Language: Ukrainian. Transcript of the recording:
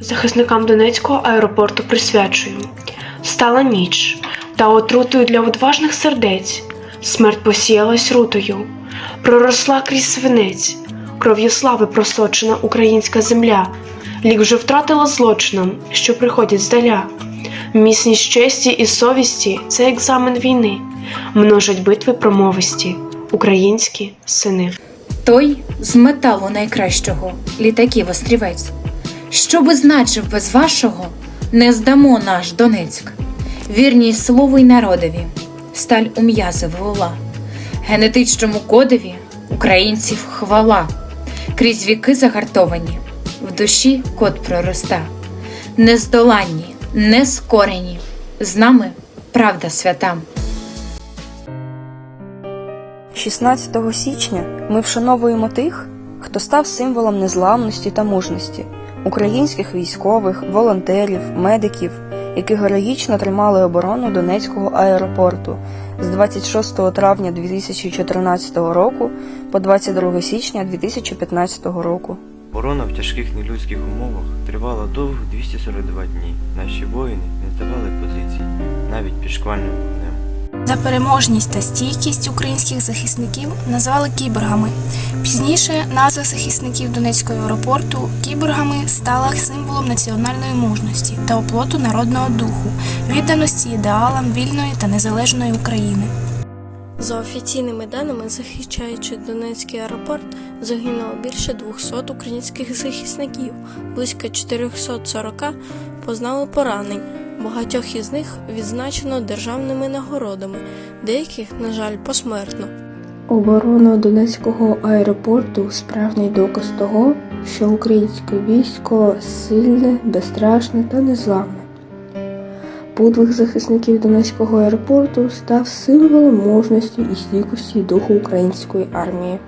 захисникам Донецького аеропорту присвячую. Стала ніч, та отрутою для одважних сердець. Смерть посіялась рутою, проросла крізь свинець, кров'ю слави просочена українська земля. Лік вже втратила злочинам, що приходять здаля. Міцність честі і совісті це екзамен війни, множать битви промовисті, українські сини. Той з металу найкращого, літаків острівець. Що би значив без вашого, не здамо наш Донецьк. Вірність слову й народові, сталь у м'язи ввела. Генетичному кодові українців хвала. Крізь віки загартовані, в душі код пророста. Нездоланні, нескорені, з нами правда свята. 16 січня ми вшановуємо тих, хто став символом незламності та мужності українських військових, волонтерів, медиків, які героїчно тримали оборону Донецького аеропорту з 26 травня 2014 року по 22 січня 2015 року. Оборона в тяжких нелюдських умовах тривала довго 242 дні. Наші воїни не здавали позицій навіть під шквальним вогнем. За переможність та стійкість українських захисників назвали кіборгами. Пізніше назва захисників Донецького аеропорту кіборгами стала символом національної мужності та оплоту народного духу, відданості ідеалам вільної та незалежної України. За офіційними даними, захищаючи Донецький аеропорт, загинуло більше 200 українських захисників, близько 440 познали поранень. Багатьох із них відзначено державними нагородами, деяких, на жаль, посмертно. Оборона Донецького аеропорту справжній доказ того, що українське військо сильне, безстрашне та незламне. Подвиг захисників Донецького аеропорту став символом мужності і стійкості духу української армії.